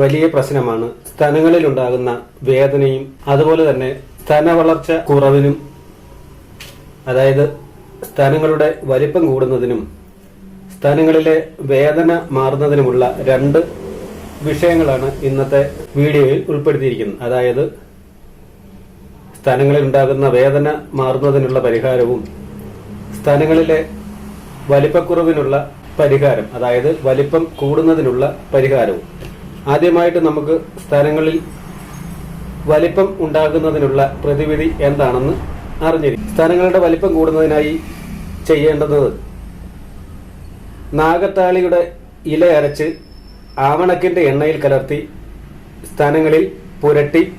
വലിയ പ്രശ്നമാണ് സ്തനങ്ങളിൽ ഉണ്ടാകുന്ന വേദനയും അതുപോലെ തന്നെ സ്തന വളർച്ച കുറവിനും അതായത് സ്തനങ്ങളുടെ വലിപ്പം കൂടുന്നതിനും സ്തനങ്ങളിലെ വേദന മാറുന്നതിനുമുള്ള രണ്ട് വിഷയങ്ങളാണ് ഇന്നത്തെ വീഡിയോയിൽ ഉൾപ്പെടുത്തിയിരിക്കുന്നത്. അതായത് സ്തനങ്ങളിൽ ഉണ്ടാകുന്ന വേദന മാറുന്നതിനുള്ള പരിഹാരവും സ്തനങ്ങളിലെ വലിപ്പക്കുറവിനുള്ള പരിഹാരം അതായത് വലിപ്പം കൂടുന്നതിനുള്ള പരിഹാരവും. ആദ്യമായിട്ട് നമുക്ക് സ്ഥലങ്ങളിൽ വലിപ്പം ഉണ്ടാകുന്നതിനുള്ള പ്രതിവിധി എന്താണെന്ന് അറിഞ്ഞിരിക്കും സ്ഥലങ്ങളുടെ വലിപ്പം കൂടുന്നതിനായി ചെയ്യേണ്ടത് നാഗത്താളിയുടെ ഇല അരച്ച് ആവണക്കിന്റെ എണ്ണയിൽ കലർത്തി സ്ഥലങ്ങളിൽ പുരട്ടി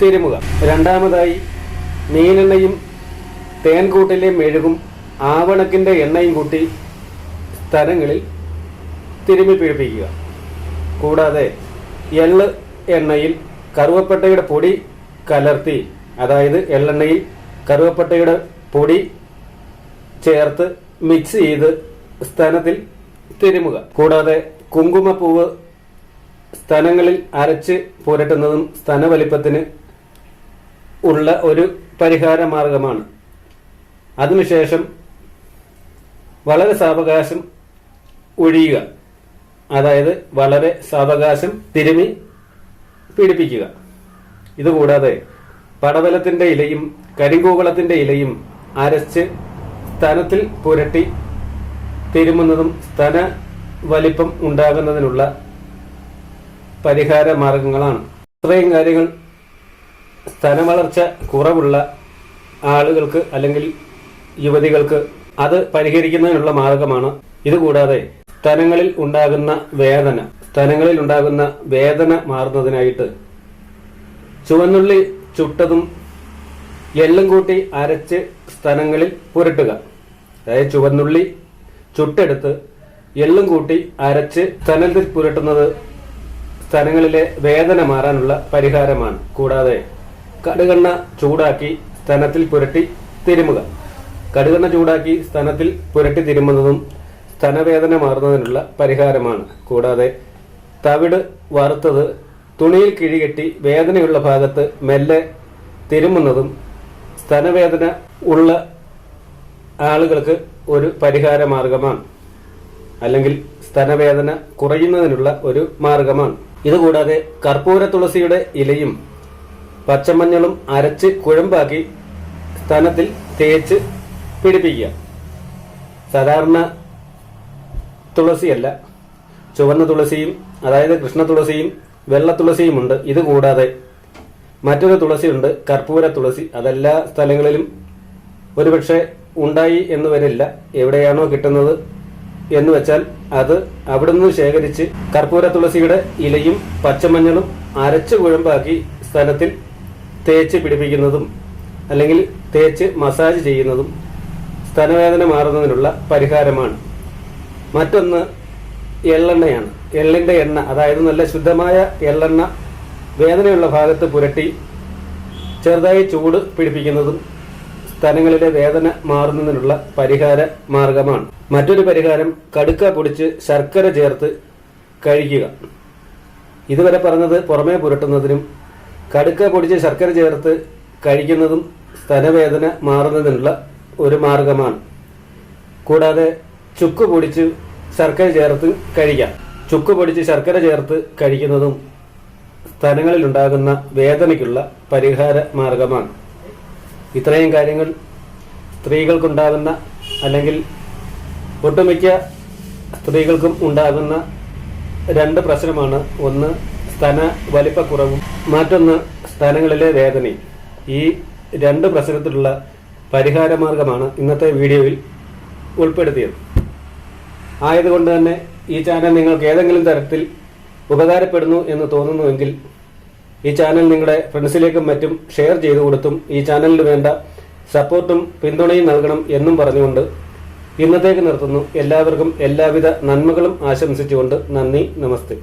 തിരുമുക. രണ്ടാമതായി മീനെണ്ണയും തേൻകൂട്ടിലെ മെഴുകും ആവണക്കിന്റെ എണ്ണയും കൂട്ടി സ്ഥലങ്ങളിൽ തിരുമ്മി പിടിപ്പിക്കുക കൂടാതെ എള്ള് എണ്ണയിൽ കറുവപ്പട്ടയുടെ പൊടി കലർത്തി അതായത് എള്ളെണ്ണയിൽ കറുവപ്പട്ടയുടെ പൊടി ചേർത്ത് മിക്സ് ചെയ്ത് സ്തനത്തിൽ തിരുമുക. കൂടാതെ കുങ്കുമപ്പൂവ് സ്തനങ്ങളിൽ അരച്ച് പുരട്ടുന്നതും സ്തനവലിപ്പത്തിന് ഉള്ള ഒരു പരിഹാര മാർഗമാണ്. അതിനുശേഷം വളരെ സാവകാശം ഒഴിയുക. അതായത് വളരെ സാവകാശം തിരുമി പീഡിപ്പിക്കുക. ഇതുകൂടാതെ പടവലത്തിന്റെ ഇലയും കരിങ്കൂവളത്തിന്റെ ഇലയും അരച്ച് സ്തനത്തിൽ പുരട്ടി തിരുമുന്നതും സ്തന വലിപ്പം ഉണ്ടാകുന്നതിനുള്ള പരിഹാര മാർഗങ്ങളാണ് ഇത്രയും കാര്യങ്ങൾ സ്തനവളർച്ച കുറവുള്ള ആളുകൾക്ക് അല്ലെങ്കിൽ യുവതികൾക്ക് അത് പരിഹരിക്കുന്നതിനുള്ള മാർഗമാണ്. ഇതുകൂടാതെ സ്തനങ്ങളിൽ ഉണ്ടാകുന്ന വേദന സ്ഥലങ്ങളിൽ ഉണ്ടാകുന്ന വേദന മാറുന്നതിനായിട്ട് ചുവന്നുള്ളി ചുട്ടതും എള്ളും കൂട്ടി അരച്ച് സ്ഥലങ്ങളിൽ പുരട്ടുക. അതായത് ചുവന്നുള്ളി ചുട്ടെടുത്ത് എള്ളും കൂട്ടി അരച്ച് സ്ഥലത്തിൽ പുരട്ടുന്നത് സ്ഥലങ്ങളിലെ വേദന മാറാനുള്ള പരിഹാരമാണ്. കൂടാതെ കടുകണ്ണ ചൂടാക്കി സ്ഥലത്തിൽ പുരട്ടി തിരുമുക. കടുകണ്ണ ചൂടാക്കി സ്ഥലത്തിൽ പുരട്ടി തിരുമുന്നതും സ്തനവേദന മാറുന്നതിനുള്ള പരിഹാരമാണ്. കൂടാതെ തവിട് വറുത്തത് തുണിയിൽ കിഴികെട്ടി വേദനയുള്ള ഭാഗത്ത് മെല്ലെ തിരുമുന്നതും സ്തനവേദന ഉള്ള ആളുകൾക്ക് ഒരു പരിഹാര മാർഗമാണ്. അല്ലെങ്കിൽ സ്തനവേദന കുറയുന്നതിനുള്ള ഒരു മാർഗമാണ്. ഇതുകൂടാതെ കർപ്പൂര തുളസിയുടെ ഇലയും പച്ചമഞ്ഞളും അരച്ച് കുഴമ്പാക്കി സ്തനത്തിൽ തേച്ച് പിടിപ്പിക്കുക. സാധാരണ തുളസിയല്ല. ചുവന്ന തുളസിയും അതായത് കൃഷ്ണ തുളസിയും വെള്ള തുളസിയുമുണ്ട് ഇത് കൂടാതെ മറ്റൊരു തുളസിയുണ്ട് കർപ്പൂര തുളസി. അതെല്ലാ സ്ഥലങ്ങളിലും ഒരുപക്ഷെ ഉണ്ടായി എന്ന് വരില്ല. എവിടെയാണോ കിട്ടുന്നത് എന്ന് വെച്ചാൽ അത് അവിടുന്ന് ശേഖരിച്ച് കർപ്പൂര തുളസിയുടെ ഇലയും പച്ചമഞ്ഞളും അരച്ച് കുഴമ്പാക്കി സ്ഥലത്തിൽ തേച്ച് പിടിപ്പിക്കുന്നതും അല്ലെങ്കിൽ തേച്ച് മസാജ് ചെയ്യുന്നതും സ്തനവേദന മാറുന്നതിനുള്ള പരിഹാരമാണ്. മറ്റൊന്ന് എള്ളെണ്ണയാണ്. എള്ളിന്റെ എണ്ണ അതായത് നല്ല ശുദ്ധമായ എള്ളെണ്ണ വേദനയുള്ള ഭാഗത്ത് പുരട്ടി ചെറുതായി ചൂട് പിടിപ്പിക്കുന്നതും സ്ഥലങ്ങളിലെ വേദന മാറുന്നതിനുള്ള പരിഹാര മാർഗമാണ്. മറ്റൊരു പരിഹാരം കടുക്ക പൊടിച്ച് ശർക്കര ചേർത്ത് കഴിക്കുക. ഇതുവരെ പറഞ്ഞത് പുറമേ പുരട്ടുന്നതിനും കടുക്ക പൊടിച്ച് ശർക്കര ചേർത്ത് കഴിക്കുന്നതും സ്ഥലവേദന മാറുന്നതിനുള്ള ഒരു മാർഗമാണ്. കൂടാതെ ചുക്ക് പൊടിച്ച് ശർക്കര ചേർത്ത് കഴിക്കാം. ചുക്ക് പൊടിച്ച് ശർക്കര ചേർത്ത് കഴിക്കുന്നതും സ്ഥലങ്ങളിലുണ്ടാകുന്ന വേദനയ്ക്കുള്ള പരിഹാര മാർഗമാണ്. ഇത്രയും കാര്യങ്ങൾ സ്ത്രീകൾക്കുണ്ടാകുന്ന അല്ലെങ്കിൽ ഒട്ടുമിക്ക സ്ത്രീകൾക്കും ഉണ്ടാകുന്ന രണ്ട് പ്രശ്നമാണ്. ഒന്ന് സ്ഥന വലിപ്പക്കുറവും. മറ്റൊന്ന് സ്ഥലങ്ങളിലെ വേദനയും. ഈ രണ്ട് പ്രശ്നത്തിലുള്ള പരിഹാര മാർഗമാണ് ഇന്നത്തെ വീഡിയോയിൽ ഉൾപ്പെടുത്തിയത്. ആയതുകൊണ്ട് തന്നെ ഈ ചാനൽ നിങ്ങൾക്ക് ഏതെങ്കിലും തരത്തിൽ ഉപകാരപ്പെടുന്നു എന്ന് തോന്നുന്നുവെങ്കിൽ ഈ ചാനൽ നിങ്ങളുടെ ഫ്രണ്ട്സിലേക്കും മറ്റും ഷെയർ ചെയ്തു കൊടുത്തും ഈ ചാനലിന് വേണ്ട സപ്പോർട്ടും പിന്തുണയും നൽകണം എന്നും പറഞ്ഞുകൊണ്ട് ഇന്നത്തേക്ക് നിർത്തുന്നു. എല്ലാവർക്കും എല്ലാവിധ നന്മകളും ആശംസിച്ചുകൊണ്ട് നന്ദി നമസ്തേ.